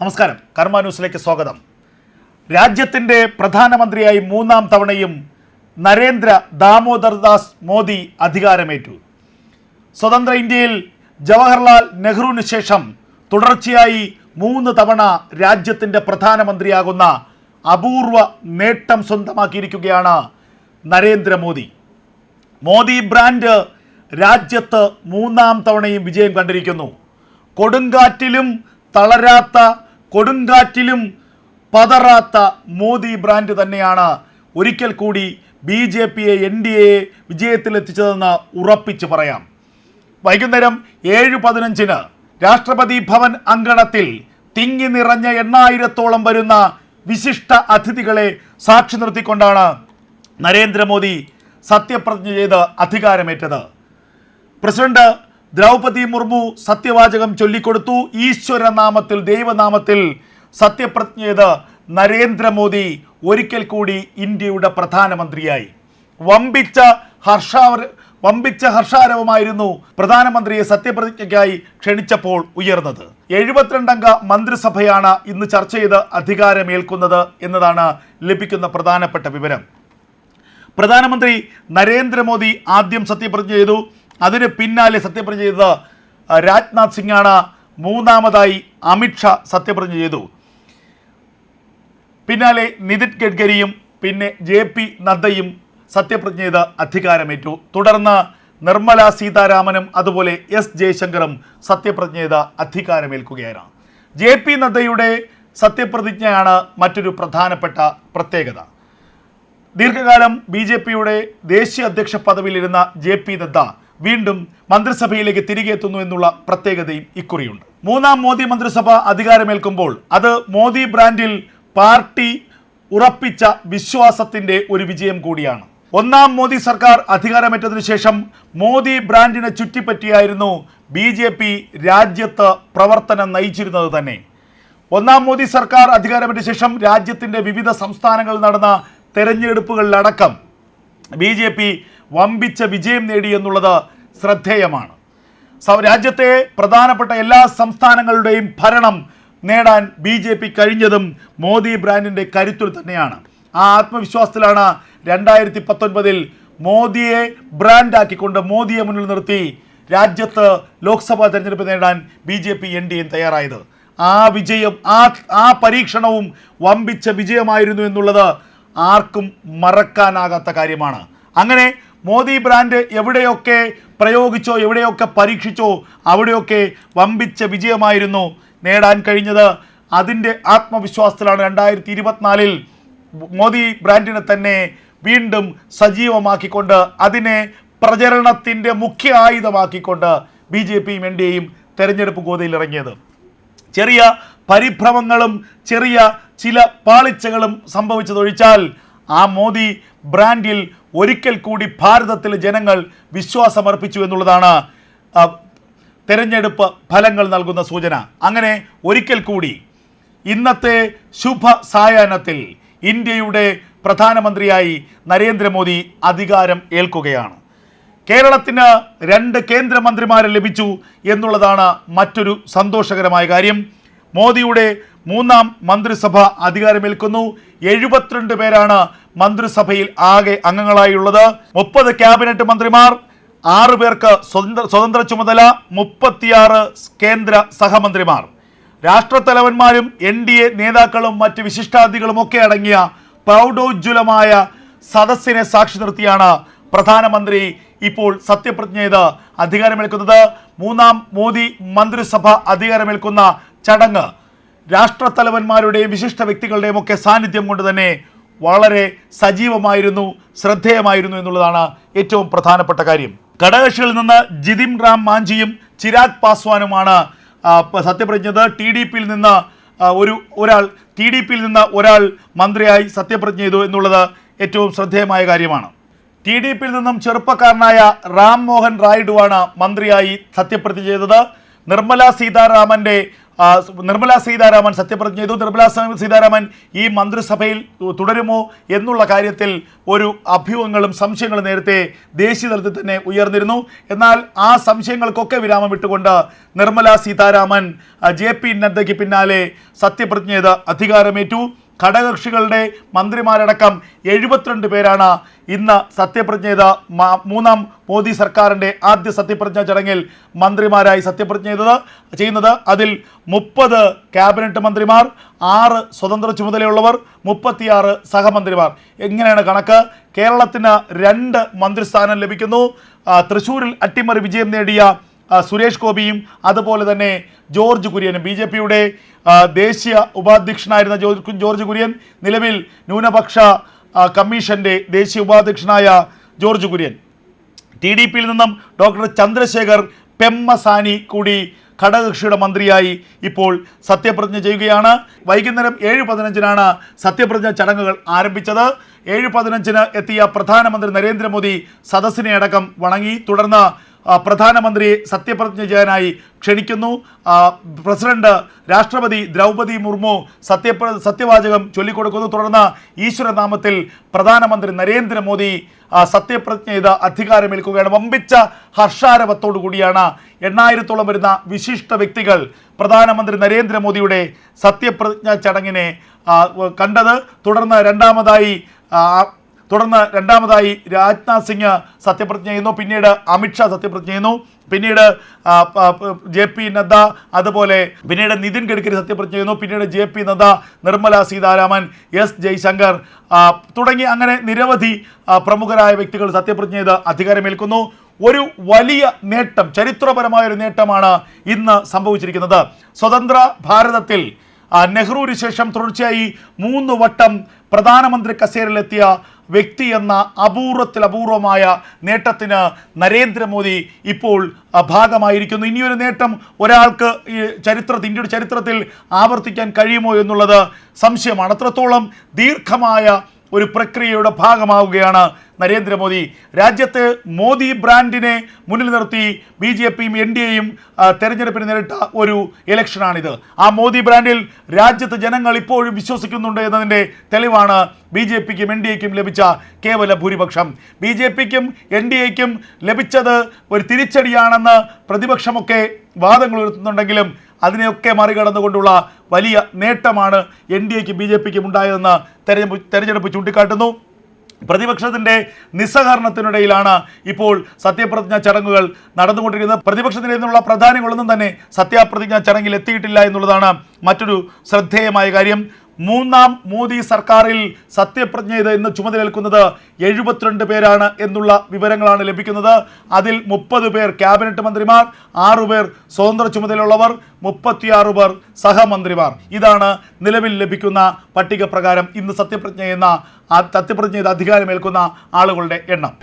നമസ്കാരം. കർമ്മ ന്യൂസിലേക്ക് സ്വാഗതം. രാജ്യത്തിന്റെ പ്രധാനമന്ത്രിയായി മൂന്നാം തവണയും നരേന്ദ്ര ദാമോദർ ദാസ് മോദി അധികാരമേറ്റു. സ്വതന്ത്ര ഇന്ത്യയിൽ ജവഹർലാൽ നെഹ്റുവിന് ശേഷം തുടർച്ചയായി മൂന്ന് തവണ രാജ്യത്തിന്റെ പ്രധാനമന്ത്രിയാകുന്ന അപൂർവ നേട്ടം സ്വന്തമാക്കിയിരിക്കുകയാണ് നരേന്ദ്രമോദി മോദി ബ്രാൻഡ് രാജ്യത്ത് മൂന്നാം തവണയും വിജയം കണ്ടിരിക്കുന്നു. കൊടുങ്കാറ്റിലും തളരാത്ത കൊടുങ്കാറ്റിലും പതറാത്ത മോദി ബ്രാൻഡ് തന്നെയാണ് ഒരിക്കൽ കൂടി ബി ജെ പിയെ എൻ ഡി എയെ വിജയത്തിലെത്തിച്ചതെന്ന് ഉറപ്പിച്ച് പറയാം. വൈകുന്നേരം ഏഴ് പതിനഞ്ചിന് രാഷ്ട്രപതി ഭവൻ അങ്കണത്തിൽ തിങ്ങി നിറഞ്ഞ എണ്ണായിരത്തോളം വരുന്ന വിശിഷ്ട അതിഥികളെ സാക്ഷി നിർത്തിക്കൊണ്ടാണ് നരേന്ദ്രമോദി സത്യപ്രതിജ്ഞ ചെയ്ത് അധികാരമേറ്റത്. പ്രസിഡന്റ് ദ്രൗപതി മുർമു സത്യവാചകം ചൊല്ലിക്കൊടുത്തു. ഈശ്വരനാമത്തിൽ ദൈവനാമത്തിൽ സത്യപ്രതിജ്ഞ ചെയ്ത് നരേന്ദ്രമോദി ഒരിക്കൽ കൂടി ഇന്ത്യയുടെ പ്രധാനമന്ത്രിയായി. വമ്പിച്ച ഹർഷാവ വമ്പിച്ച ഹർഷാരവമായിരുന്നു പ്രധാനമന്ത്രിയെ സത്യപ്രതിജ്ഞയ്ക്കായി ക്ഷണിച്ചപ്പോൾ ഉയർന്നത്. എഴുപത്തിരണ്ടംഗ മന്ത്രിസഭയാണ് ഇന്ന് ചർച്ച ചെയ്ത് അധികാരമേൽക്കുന്നത് എന്നതാണ് ലഭിക്കുന്ന പ്രധാനപ്പെട്ട വിവരം. പ്രധാനമന്ത്രി നരേന്ദ്രമോദി ആദ്യം സത്യപ്രതിജ്ഞ ചെയ്തു. അതിന് പിന്നാലെ സത്യപ്രതിജ്ഞ ചെയ്തത് രാജ്നാഥ് സിംഗാണ്. മൂന്നാമതായി അമിത്ഷാ സത്യപ്രതിജ്ഞ ചെയ്തു. പിന്നാലെ നിതിൻ ഗഡ്കരിയും പിന്നെ ജെ പി നദ്ദയും സത്യപ്രതിജ്ഞ ചെയ്ത് അധികാരമേറ്റു. തുടർന്ന് നിർമ്മല സീതാരാമനും അതുപോലെ എസ് ജയശങ്കറും സത്യപ്രതിജ്ഞ ചെയ്ത് അധികാരമേൽക്കുകയാണ്. ജെ പി നദ്ദയുടെ സത്യപ്രതിജ്ഞയാണ് മറ്റൊരു പ്രധാനപ്പെട്ട പ്രത്യേകത. ദീർഘകാലം ബി ജെ പിയുടെ ദേശീയ അധ്യക്ഷ പദവിയിലിരുന്ന ജെ പി നദ്ദ വീണ്ടും മന്ത്രിസഭയിലേക്ക് തിരികെ എത്തുന്നു എന്നുള്ള പ്രത്യേകതയും ഇക്കുറിയുണ്ട്. മൂന്നാം മോദി മന്ത്രിസഭ അധികാരമേൽക്കുമ്പോൾ അത് മോദി ബ്രാൻഡിൽ പാർട്ടി ഉറപ്പിച്ച വിശ്വാസത്തിന്റെ ഒരു വിജയം കൂടിയാണ്. ഒന്നാം മോദി സർക്കാർ അധികാരമേറ്റതിനു ശേഷം മോദി ബ്രാൻഡിനെ ചുറ്റിപ്പറ്റിയായിരുന്നു ബി ജെ പി രാജ്യത്ത് പ്രവർത്തനം നയിച്ചിരുന്നത് തന്നെ. ഒന്നാം മോദി സർക്കാർ അധികാരമേറ്റ ശേഷം രാജ്യത്തിന്റെ വിവിധ സംസ്ഥാനങ്ങളിൽ നടന്ന തെരഞ്ഞെടുപ്പുകളിലടക്കം ബി ജെ പി വമ്പിച്ച വിജയം നേടി എന്നുള്ളത് ശ്രദ്ധേയമാണ്. രാജ്യത്തെ പ്രധാനപ്പെട്ട എല്ലാ സംസ്ഥാനങ്ങളുടെയും ഭരണം നേടാൻ ബി ജെ പി കഴിഞ്ഞതും മോദി ബ്രാൻഡിന്റെ കരുത്തിൽ തന്നെയാണ്. ആ ആത്മവിശ്വാസത്തിലാണ് രണ്ടായിരത്തി പത്തൊൻപതിൽ മോദിയെ ബ്രാൻഡാക്കിക്കൊണ്ട് മോദിയെ മുന്നിൽ നിർത്തി രാജ്യത്ത് ലോക്സഭാ തെരഞ്ഞെടുപ്പ് നേടാൻ B J P N D A തയ്യാറായത്. ആ വിജയം ആ ആ പരീക്ഷണവും വമ്പിച്ച വിജയമായിരുന്നു എന്നുള്ളത് ആർക്കും മറക്കാനാകാത്ത കാര്യമാണ്. അങ്ങനെ മോദി ബ്രാൻഡ് എവിടെയൊക്കെ പ്രയോഗിച്ചോ എവിടെയൊക്കെ പരീക്ഷിച്ചോ അവിടെയൊക്കെ വമ്പിച്ച വിജയമായിരുന്നു നേടാൻ കഴിഞ്ഞത്. അതിന്റെ ആത്മവിശ്വാസത്തിലാണ് രണ്ടായിരത്തി ഇരുപത്തിനാലിൽ മോദി ബ്രാൻഡിനെ തന്നെ വീണ്ടും സജീവമാക്കിക്കൊണ്ട് അതിനെ പ്രചരണത്തിന്റെ മുഖ്യ ആയുധമാക്കിക്കൊണ്ട് ബി ജെ പിയും എൻ ഡി എയും തെരഞ്ഞെടുപ്പ് ഗോതയിൽ ഇറങ്ങിയത്. ചെറിയ പരിഭ്രമങ്ങളും ചെറിയ ചില പാളിച്ചകളും സംഭവിച്ചതൊഴിച്ചാൽ ആ മോദി ബ്രാൻഡിൽ ഒരിക്കൽ കൂടി ഭാരതത്തിലെ ജനങ്ങൾ വിശ്വാസമർപ്പിച്ചു എന്നുള്ളതാണ് തെരഞ്ഞെടുപ്പ് ഫലങ്ങൾ നൽകുന്ന സൂചന. അങ്ങനെ ഒരിക്കൽ കൂടി ഇന്നത്തെ ശുഭ സായാഹ്നത്തിൽ ഇന്ത്യയുടെ പ്രധാനമന്ത്രിയായി നരേന്ദ്രമോദി അധികാരം ഏൽക്കുകയാണ്. കേരളത്തിന് രണ്ട് കേന്ദ്രമന്ത്രിമാരെ ലഭിച്ചു എന്നുള്ളതാണ് മറ്റൊരു സന്തോഷകരമായ കാര്യം. മോദിയുടെ മൂന്നാം മന്ത്രിസഭ അധികാരമേൽക്കുന്നു. എഴുപത്തിരണ്ട് പേരാണ് മന്ത്രിസഭയിൽ ആകെ അംഗങ്ങളായുള്ളത് മുപ്പത് ക്യാബിനറ്റ് മന്ത്രിമാർ ആറ് പേർക്ക് സ്വതന്ത്ര സ്വതന്ത്ര ചുമതല മുപ്പത്തിയാറ് കേന്ദ്ര സഹമന്ത്രിമാർ. രാഷ്ട്രത്തലവന്മാരും എൻ ഡി എ നേതാക്കളും മറ്റ് വിശിഷ്ടാതിഥികളും ഒക്കെ അടങ്ങിയ പ്രൗഢോജ്വലമായ സദസ്സിനെ സാക്ഷി നിർത്തിയാണ് പ്രധാനമന്ത്രി ഇപ്പോൾ സത്യപ്രതിജ്ഞ ചെയ്ത് അധികാരമേൽക്കുന്നത്. മൂന്നാം മോദി മന്ത്രിസഭ അധികാരമേൽക്കുന്ന ചടങ്ങ്. രാഷ്ട്രത്തലവന്മാരുടെയും വിശിഷ്ട വ്യക്തികളുടെയും ഒക്കെ സാന്നിധ്യം കൊണ്ട് തന്നെ വളരെ സജീവമായിരുന്നു ശ്രദ്ധേയമായിരുന്നു എന്നുള്ളതാണ് ഏറ്റവും പ്രധാനപ്പെട്ട കാര്യം. ഘടകകക്ഷികളിൽ നിന്ന് ജിതിൻ റാം മാഞ്ചിയും ചിരാഗ് പാസ്വാനുമാണ് സത്യപ്രതിജ്ഞത്. ടി ഡി പിയിൽ നിന്ന് ഒരു ഒരാൾ ടി ഡി പിയിൽ നിന്ന് ഒരാൾ മന്ത്രിയായി സത്യപ്രതിജ്ഞ ചെയ്തു എന്നുള്ളത് ഏറ്റവും ശ്രദ്ധേയമായ കാര്യമാണ്. ടി ഡി പിയിൽ നിന്നും ചെറുപ്പക്കാരനായ റാം മോഹൻ റായിഡുവാണ് മന്ത്രിയായി സത്യപ്രതിജ്ഞ ചെയ്തത്. നിർമ്മല സീതാരാമന്റെ ആ, നിർമ്മലാ സീതാരാമൻ സത്യപ്രതിജ്ഞ ചെയ്തു. നിർമ്മല സീതാരാമൻ ഈ മന്ത്രിസഭയിൽ തുടരുമോ എന്നുള്ള കാര്യത്തിൽ ഒരു അഭ്യൂഹങ്ങളും സംശയങ്ങളും നേരത്തെ ദേശീയ തലത്തിൽ തന്നെ ഉയർന്നിരുന്നു. എന്നാൽ ആ സംശയങ്ങൾക്കൊക്കെ വിരാമം വിട്ടുകൊണ്ട് നിർമ്മല സീതാരാമൻ ജെ പി നദ്ദയ്ക്ക് പിന്നാലെ സത്യപ്രതിജ്ഞ ചെയ്ത് അധികാരമേറ്റു. ഘടകകക്ഷികളുടെ മന്ത്രിമാരടക്കം എഴുപത്തിരണ്ട് പേരാണ് ഇന്ന് സത്യപ്രതിജ്ഞ ചെയ്ത മൂന്നാം മോദി സർക്കാരിന്റെ ആദ്യ സത്യപ്രതിജ്ഞ ചടങ്ങിൽ മന്ത്രിമാരായി സത്യപ്രതിജ്ഞ ചെയ്തത് ചെയ്യുന്നത് അതിൽ മുപ്പത് ക്യാബിനറ്റ് മന്ത്രിമാർ ആറ് സ്വതന്ത്ര ചുമതലയുള്ളവർ മുപ്പത്തിയാറ് സഹമന്ത്രിമാർ. എങ്ങനെയാണ് കണക്ക്? കേരളത്തിന് രണ്ട് മന്ത്രിസ്ഥാനം ലഭിക്കുന്നു. തൃശ്ശൂരിൽ അട്ടിമറി വിജയം നേടിയ സുരേഷ് ഗോപിയും അതുപോലെ തന്നെ ജോർജ് കുര്യനും ബി ജെ പിയുടെ ദേശീയ ഉപാധ്യക്ഷനായിരുന്ന ജോർജ് കുര്യൻ നിലവിൽ ന്യൂനപക്ഷ കമ്മീഷന്റെ ദേശീയ ഉപാധ്യക്ഷനായ ജോർജ് കുര്യൻ. ടി ഡി പിയിൽ നിന്നും ഡോക്ടർ ചന്ദ്രശേഖർ പെമ്മസാനി കൂടി ഘടകകക്ഷിയുടെ മന്ത്രിയായി ഇപ്പോൾ സത്യപ്രതിജ്ഞ ചെയ്യുകയാണ്. വൈകുന്നേരം ഏഴ് പതിനഞ്ചിനാണ് സത്യപ്രതിജ്ഞ ചടങ്ങുകൾ ആരംഭിച്ചത്. ഏഴ് പതിനഞ്ചിന് എത്തിയ പ്രധാനമന്ത്രി നരേന്ദ്രമോദി സദസ്സിനെ അടക്കം വണങ്ങി. തുടർന്ന് പ്രധാനമന്ത്രിയെ സത്യപ്രതിജ്ഞ ചെയ്യാനായി ക്ഷണിക്കുന്നു. പ്രസിഡന്റ് രാഷ്ട്രപതി ദ്രൗപദി മുർമു സത്യപ്ര സത്യവാചകം ചൊല്ലിക്കൊടുക്കുന്നു. തുടർന്ന് ഈശ്വരനാമത്തിൽ പ്രധാനമന്ത്രി നരേന്ദ്രമോദി സത്യപ്രതിജ്ഞ ചെയ്ത് അധികാരമേൽക്കുകയാണ്. വമ്പിച്ച ഹർഷാരവത്തോടു കൂടിയാണ് എണ്ണായിരത്തോളം വരുന്ന വിശിഷ്ട വ്യക്തികൾ പ്രധാനമന്ത്രി നരേന്ദ്രമോദിയുടെ സത്യപ്രതിജ്ഞ ചടങ്ങിനെ കണ്ടത്. തുടർന്ന് രണ്ടാമതായി തുടർന്ന് രണ്ടാമതായി രാജ്നാഥ് സിംഗ് സത്യപ്രതിജ്ഞ ചെയ്യുന്നു. പിന്നീട് അമിത്ഷാ സത്യപ്രതിജ്ഞ ചെയ്യുന്നു. പിന്നീട് ജെ പി നദ്ദ അതുപോലെ പിന്നീട് നിതിൻ ഗഡ്കരി സത്യപ്രതിജ്ഞ ചെയ്യുന്നു. പിന്നീട് J P Nadda Nirmala Sitharaman S Jaishankar തുടങ്ങി അങ്ങനെ നിരവധി പ്രമുഖരായ വ്യക്തികൾ സത്യപ്രതിജ്ഞ ചെയ്ത് അധികാരമേൽക്കുന്നു. ഒരു വലിയ നേട്ടം ചരിത്രപരമായ ഒരു നേട്ടമാണ് ഇന്ന് സംഭവിച്ചിരിക്കുന്നത്. സ്വതന്ത്ര ഭാരതത്തിൽ നെഹ്റുവിന് ശേഷം തുടർച്ചയായി മൂന്ന് വട്ടം പ്രധാനമന്ത്രി കസേരയിലെത്തിയ വ്യക്തി എന്ന അപൂർവത്തിൽ അപൂർവമായ നേട്ടത്തിന് നരേന്ദ്രമോദി ഇപ്പോൾ ഭാഗമായിരിക്കുന്നു. ഇനിയൊരു നേട്ടം ഒരാൾക്ക് ഈ ചരിത്രത്തിൽ ഇന്ത്യയുടെ ചരിത്രത്തിൽ ആവർത്തിക്കാൻ കഴിയുമോ എന്നുള്ളത് സംശയമാണ്. അത്രത്തോളം ദീർഘമായ ഒരു പ്രക്രിയയുടെ ഭാഗമാവുകയാണ്. നരേന്ദ്രമോദി രാജ്യത്ത് മോദി ബ്രാൻഡിനെ മുന്നിൽ നിർത്തി ബി ജെ പിയും എൻ ഡി എയും തെരഞ്ഞെടുപ്പിന് നേരിട്ട ഒരു ഇലക്ഷനാണിത്. ആ മോദി ബ്രാൻഡിൽ രാജ്യത്ത് ജനങ്ങൾ ഇപ്പോഴും വിശ്വസിക്കുന്നുണ്ട് എന്നതിന്റെ തെളിവാണ് ബി ജെ പിക്കും എൻ ഡി എക്കും ലഭിച്ച കേവല ഭൂരിപക്ഷം. ബി ജെ പിക്കും എൻ ഡി എക്കും ലഭിച്ചത് ഒരു തിരിച്ചടിയാണെന്ന് പ്രതിപക്ഷമൊക്കെ വാദങ്ങൾ ഉയർത്തുന്നുണ്ടെങ്കിലും അതിനെയൊക്കെ മറികടന്നുകൊണ്ടുള്ള വലിയ നേട്ടമാണ് എൻ ഡി എക്കും ബി ജെ പിക്കും ഉണ്ടായതെന്ന് തെരഞ്ഞെടുപ്പ് തെരഞ്ഞെടുപ്പ് ചൂണ്ടിക്കാട്ടുന്നു. പ്രതിപക്ഷത്തിന്റെ നിസ്സഹകരണത്തിനിടയിലാണ് ഇപ്പോൾ സത്യപ്രതിജ്ഞ ചടങ്ങുകൾ നടന്നുകൊണ്ടിരിക്കുന്നത്. പ്രതിപക്ഷത്തിൽ നിന്നുള്ള പ്രധാനികളൊന്നും തന്നെ സത്യപ്രതിജ്ഞ ചടങ്ങിൽ എത്തിയിട്ടില്ല എന്നുള്ളതാണ് മറ്റൊരു ശ്രദ്ധേയമായ കാര്യം. മൂന്നാം മോദി സർക്കാരിൽ സത്യപ്രജ്ഞ ചെയ്ത് ഇന്ന് ചുമതലേൽക്കുന്നത് എഴുപത്തിരണ്ട് പേരാണ് എന്നുള്ള വിവരങ്ങളാണ് ലഭിക്കുന്നത്. അതിൽ മുപ്പത് പേർ ക്യാബിനറ്റ് മന്ത്രിമാർ ആറു പേർ സ്വതന്ത്ര ചുമതലയുള്ളവർ മുപ്പത്തിയാറ് പേർ സഹമന്ത്രിമാർ. ഇതാണ് നിലവിൽ ലഭിക്കുന്ന പട്ടിക പ്രകാരം ഇന്ന് സത്യപ്രതിജ്ഞ ചെയ്യുന്ന ആ സത്യപ്രതിജ്ഞ ചെയ്ത് അധികാരമേൽക്കുന്ന ആളുകളുടെ എണ്ണം.